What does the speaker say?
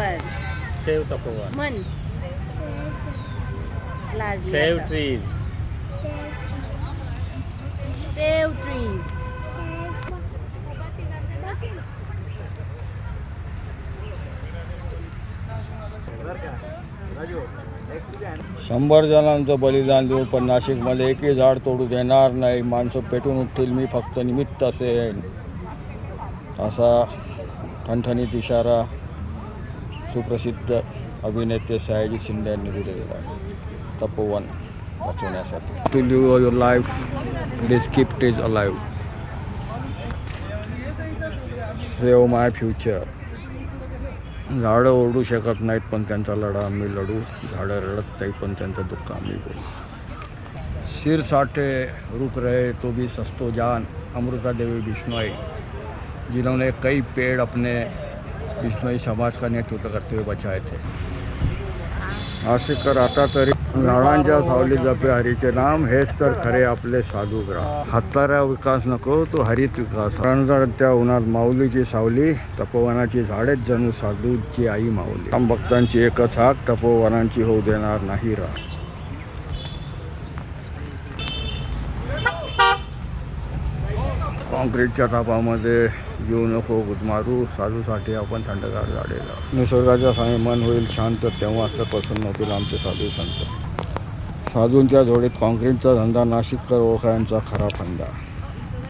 Tapovan. Save Tapovan. मन save. Trees. Save trees. शंभर जणांचं बलिदान देऊ पण नाशिकमध्ये एकही झाड तोडू देणार नाही. माणसं पेटून उठतील. मी फक्त निमित्त असेन. असा ठणठणीत इशारा सुप्रसिद्ध अभिनेते सयाजी शिंदे यांनी दिलेला आहे. तपोवन वाचवण्यासाठी. To live your life please keep these live save my future झाडं ओरडू शकत नाहीत पण त्यांचा लढा आम्ही लढू. झाडं रडत नाही पण त्यांचं दुःख आम्ही बोलू शिर साठे रुक रहे तो भी सस्तो जान अमृता देवी बिश्नोई जिन्होंने कई पेड़ अपने बिश्नोई समाज का नेतृत्व करते हुए बचाए थे। नाशिककर आता तरी झाडांच्या सावली जपे हरीचे नाम हेच तर खरे आपले साधू ग्राम हाताऱ्या विकास नको तो हरित विकास. त्या उन्हात माऊलीची सावली तपोवनाची झाडेच जणू साधूची आई माऊली. राम भक्तांची एकच हाक तपोवनांची होऊ देणार नाही रा कॉन्क्रीटच्या तापामध्ये जीव नको मारू साधूसाठी आपण थंडगार झाडेला निसर्गाच्या सामी मन होईल शांत तेव्हा तर प्रसन्न होतील आमचे साधू संत. साधूंच्या जोडीत कॉन्क्रीटचा धंदा नाशिककर ओळखायांचा खरा फंदा.